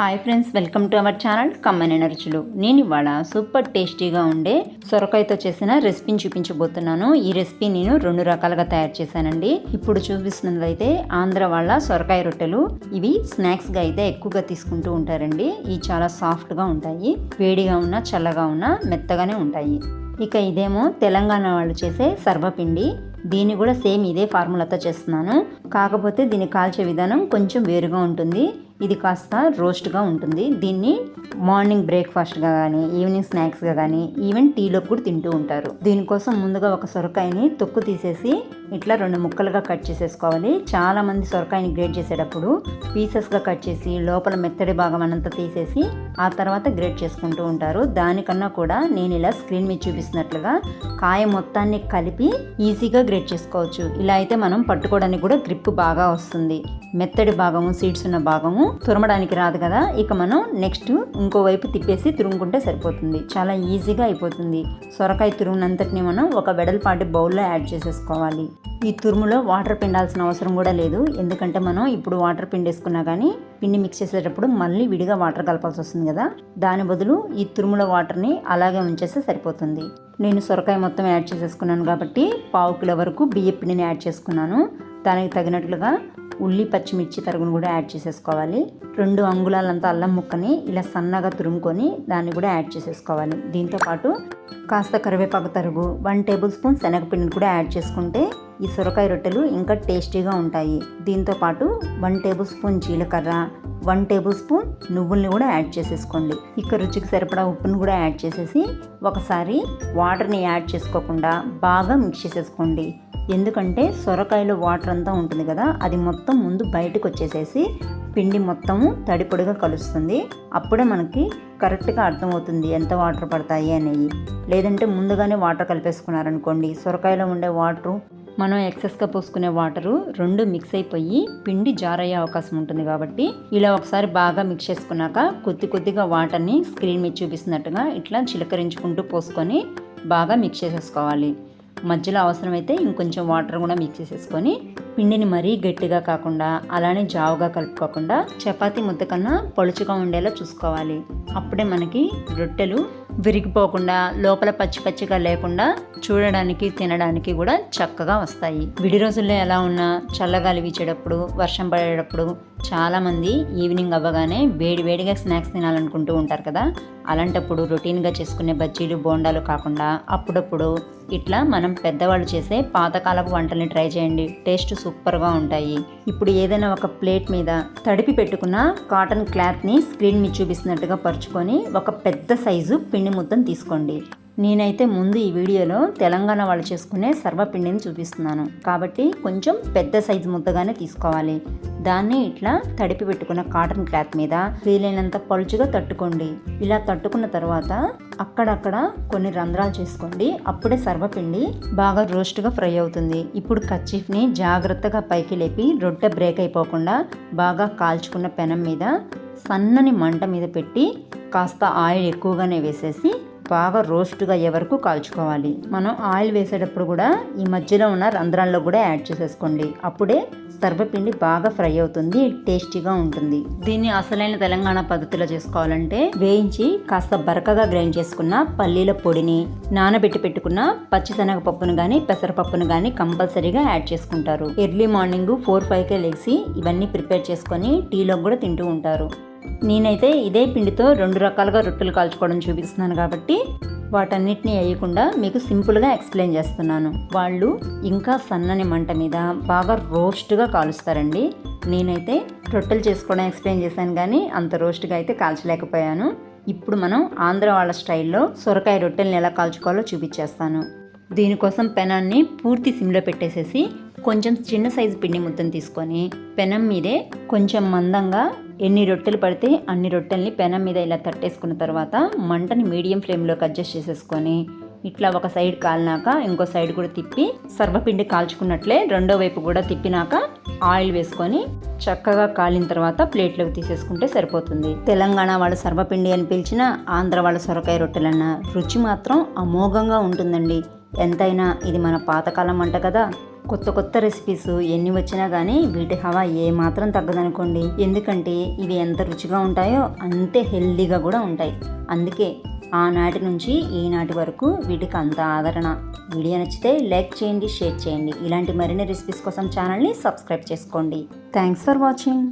Hi friends welcome to our channel కమ్మని నరుచులు నేను ఇవాళ సూపర్ టేస్టీగా ఉండే సొరకాయతో చేసిన రెసిపీని చూపించబోతున్నాను. ఈ రెసిపీ నేను రెండు రకాలుగా తయారు చేశానండి. ఇప్పుడు చూపిస్తున్నదైతే ఆంధ్ర వాళ్ళ సొరకాయ రొట్టెలు. ఇవి స్నాక్స్గా అయితే ఎక్కువగా తీసుకుంటూ ఉంటారండి. ఇవి చాలా సాఫ్ట్గా ఉంటాయి. వేడిగా ఉన్నా చల్లగా ఉన్నా మెత్తగానే ఉంటాయి. ఇక ఇదేమో తెలంగాణ వాళ్ళు చేసే సర్వపిండి. దీన్ని కూడా సేమ్ ఇదే ఫార్ములాతో చేస్తున్నాను. కాకపోతే దీన్ని కాల్చే విధానం కొంచెం వేరుగా ఉంటుంది. ఇది కాస్త రోస్ట్గా ఉంటుంది. దీన్ని మార్నింగ్ బ్రేక్ఫాస్ట్గా కానీ ఈవినింగ్ స్నాక్స్గా కానీ ఈవెన్ టీలో కూడా తింటూ ఉంటారు. దీనికోసం ముందుగా ఒక సొరకాయని తొక్కు తీసేసి ఇట్లా రెండు ముక్కలుగా కట్ చేసేసుకోవాలి. చాలా మంది సొరకాయని గ్రేట్ చేసేటప్పుడు పీసెస్గా కట్ చేసి లోపల మెత్తడి భాగం అనంతా తీసేసి ఆ తర్వాత గ్రేట్ చేసుకుంటూ ఉంటారు. దానికన్నా కూడా నేను ఇలా స్క్రీన్ మీద చూపిస్తున్నట్లుగా కాయ మొత్తాన్ని కలిపి ఈజీగా గ్రేట్ చేసుకోవచ్చు. ఇలా అయితే మనం పట్టుకోవడానికి కూడా గ్రిప్ బాగా వస్తుంది. మెత్తడి భాగము సీడ్స్ ఉన్న భాగము తురమడానికి రాదు కదా. ఇక మనం నెక్స్ట్ ఇంకో వైపు తిప్పేసి తురుముకుంటే సరిపోతుంది. చాలా ఈజీగా అయిపోతుంది. సొరకాయ తురుమునంతటిని మనం ఒక వెడల్పాటి బౌల్లో యాడ్ చేసేసుకోవాలి. ఈ తురుములో వాటర్ పిండాల్సిన అవసరం కూడా లేదు. ఎందుకంటే మనం ఇప్పుడు వాటర్ పిండేసుకున్నా కానీ పిండి మిక్స్ చేసేటప్పుడు మళ్ళీ విడిగా వాటర్ కలపాల్సి వస్తుంది కదా. దాని బదులు ఈ తురుముల వాటర్ని అలాగే ఉంచేస్తే సరిపోతుంది. నేను సొరకాయ మొత్తం యాడ్ చేసేసుకున్నాను కాబట్టి పావు కిలో వరకు బియ్య పిండిని యాడ్ చేసుకున్నాను. దానికి తగినట్లుగా ఉల్లి పచ్చిమిర్చి తరుగును కూడా యాడ్ చేసేసుకోవాలి. రెండు అంగుళాలంతా అల్లం ముక్కని ఇలా సన్నగా తురుముకొని దాన్ని కూడా యాడ్ చేసేసుకోవాలి. దీంతో పాటు కాస్త కరివేపాకు తరుగు వన్ టేబుల్ స్పూన్ శనగపిండిని కూడా యాడ్ చేసుకుంటే ఈ సొరకాయ రొట్టెలు ఇంకా టేస్టీగా ఉంటాయి. దీంతో పాటు వన్ టేబుల్ స్పూన్ జీలకర్ర వన్ టేబుల్ స్పూన్ నువ్వుల్ని కూడా యాడ్ చేసేసుకోండి. ఇక రుచికి సరిపడా ఉప్పును కూడా యాడ్ చేసేసి ఒకసారి వాటర్ని యాడ్ చేసుకోకుండా బాగా మిక్స్ చేసేసుకోండి. ఎందుకంటే సొరకాయలో వాటర్ అంతా ఉంటుంది కదా అది మొత్తం ముందు బయటకు వచ్చేసేసి పిండి మొత్తము తడిపొడిగా కలుస్తుంది. అప్పుడే మనకి కరెక్ట్గా అర్థమవుతుంది ఎంత వాటర్ పడతాయి అనేవి. లేదంటే ముందుగానే వాటర్ కలిపేసుకున్నారనుకోండి సొరకాయలో ఉండే వాటరు మనం ఎక్సెస్గా పోసుకునే వాటరు రెండు మిక్స్ అయిపోయి పిండి జారయ్యే అవకాశం ఉంటుంది కాబట్టి ఇలా ఒకసారి బాగా మిక్స్ చేసుకున్నాక కొద్ది కొద్దిగా వాటర్ని స్క్రీన్ మీద చూపిస్తున్నట్టుగా ఇట్లా చిలకరించుకుంటూ పోసుకొని బాగా మిక్స్ చేసేసుకోవాలి. మధ్యలో అవసరమైతే ఇంకొంచెం వాటర్ కూడా మిక్స్ చేసేసుకొని పిండిని మరీ గట్టిగా కాకుండా అలానే జావుగా కలుపుకోకుండా చపాతీ ముద్ద కన్నా పొలుచుగా ఉండేలా చూసుకోవాలి. అప్పుడే మనకి రొట్టెలు విరిగిపోకుండా లోపల పచ్చి పచ్చిగా లేకుండా చూడడానికి తినడానికి కూడా చక్కగా వస్తాయి. విడి రోజుల్లో ఎలా ఉన్నా చల్లగాలి వీచేటప్పుడు వర్షం పడేటప్పుడు చాలామంది ఈవినింగ్ అవ్వగానే వేడి వేడిగా స్నాక్స్ తినాలనుకుంటూ ఉంటారు కదా అలాంటప్పుడు రొటీన్గా చేసుకునే బజ్జీలు బోండాలు కాకుండా అప్పుడప్పుడు ఇట్లా మనం పెద్దవాళ్ళు చేసే పాతకాలపు వంటల్ని ట్రై చేయండి. టేస్ట్ సూపర్గా ఉంటాయి. ఇప్పుడు ఏదైనా ఒక ప్లేట్ మీద తడిపి పెట్టుకున్న కాటన్ క్లాత్ని స్క్రీన్ మీద చూపిస్తున్నట్టుగా పరుచుకొని ఒక పెద్ద సైజు పిండి ముద్దను తీసుకోండి. నేనైతే ముందు ఈ వీడియోలో తెలంగాణ వాళ్ళు చేసుకునే సర్వపిండిని చూపిస్తున్నాను. కాబట్టి కొంచెం పెద్ద సైజు ముద్దగానే తీసుకోవాలి. దాన్ని ఇట్లా తడిపి పెట్టుకున్న కాటన్ క్లాత్ మీద వీలైనంత పలుచుగా తట్టుకోండి. ఇలా తట్టుకున్న తర్వాత అక్కడక్కడ కొన్ని రంధ్రాలు చేసుకోండి. అప్పుడే సర్వపిండి బాగా రోస్ట్గా ఫ్రై అవుతుంది. ఇప్పుడు కచ్చిఫ్ని జాగ్రత్తగా పైకి లేపి రొట్టె బ్రేక్ అయిపోకుండా బాగా కాల్చుకున్న పెనం మీద సన్నని మంట మీద పెట్టి కాస్త ఆయిల్ ఎక్కువగానే వేసేసి బాగా రోస్ట్గా అయ్యే వరకు కాల్చుకోవాలి. మనం ఆయిల్ వేసేటప్పుడు కూడా ఈ మధ్యలో ఉన్న రంధ్రాల్లో కూడా యాడ్ చేసేసుకోండి. అప్పుడే సర్వపిండి బాగా ఫ్రై అవుతుంది టేస్టీగా ఉంటుంది. దీన్ని అసలైన తెలంగాణ పద్ధతిలో చేసుకోవాలంటే వేయించి కాస్త బరకగా గ్రైండ్ చేసుకున్న పల్లీల పొడిని నానబెట్టి పెట్టుకున్న పచ్చిశనగ పప్పును కానీ పెసరపప్పును కానీ కంపల్సరీగా యాడ్ చేసుకుంటారు. ఎర్లీ మార్నింగ్ ఫోర్ ఫైవ్కే లేచి ఇవన్నీ ప్రిపేర్ చేసుకొని టీలో కూడా తింటూ ఉంటారు. నేనైతే ఇదే పిండితో రెండు రకాలుగా రొట్టెలు కాల్చుకోవడం చూపిస్తున్నాను కాబట్టి వాటన్నిటిని వేయకుండా మీకు సింపుల్గా ఎక్స్ప్లెయిన్ చేస్తున్నాను. వాళ్ళు ఇంకా సన్నని మంట మీద బాగా రోస్ట్గా కాలుస్తారండి. నేనైతే రొట్టెలు చేసుకోవడం ఎక్స్ప్లెయిన్ చేశాను కానీ అంత రోస్ట్గా అయితే కాల్చలేకపోయాను. ఇప్పుడు మనం ఆంధ్ర వాళ్ళ స్టైల్లో సొరకాయ రొట్టెలను ఎలా కాల్చుకోవాలో చూపించేస్తాను. దీనికోసం పెనాన్ని పూర్తి సిమ్లో పెట్టేసేసి కొంచెం చిన్న సైజు పిండి ముద్దను తీసుకొని పెనం మీదే కొంచెం మందంగా ఎన్ని రొట్టెలు పడితే అన్ని రొట్టెల్ని పెనం మీద ఇలా తట్టేసుకున్న తర్వాత మంటని మీడియం ఫ్లేమ్లోకి అడ్జస్ట్ చేసేసుకొని ఇట్లా ఒక సైడ్ కాలినాక ఇంకో సైడ్ కూడా తిప్పి సర్వపిండి కాల్చుకున్నట్లే రెండో వైపు కూడా తిప్పినాక ఆయిల్ వేసుకొని చక్కగా కాలిన తర్వాత ప్లేట్లోకి తీసేసుకుంటే సరిపోతుంది. తెలంగాణ వాళ్ళ సర్వపిండి అని పిలిచిన ఆంధ్ర వాళ్ళ సొరకాయ రొట్టెలన్న రుచి మాత్రం అమోఘంగా ఉంటుందండి. ఎంతైనా ఇది మన పాతకాలం అంట కదా. కొత్త కొత్త రెసిపీస్ ఎన్ని వచ్చినా కానీ వీటి హవా ఏ మాత్రం తగ్గదనుకోండి. ఎందుకంటే ఇవి ఎంత రుచిగా ఉంటాయో అంతే హెల్దీగా కూడా ఉంటాయి. అందుకే ఆనాటి నుంచి ఈనాటి వరకు వీటికి అంత ఆదరణ. వీడియో నచ్చితే లైక్ చేయండి షేర్ చేయండి. ఇలాంటి మరిన్ని రెసిపీస్ కోసం ఛానల్ని సబ్స్క్రైబ్ చేసుకోండి. Thanks for watching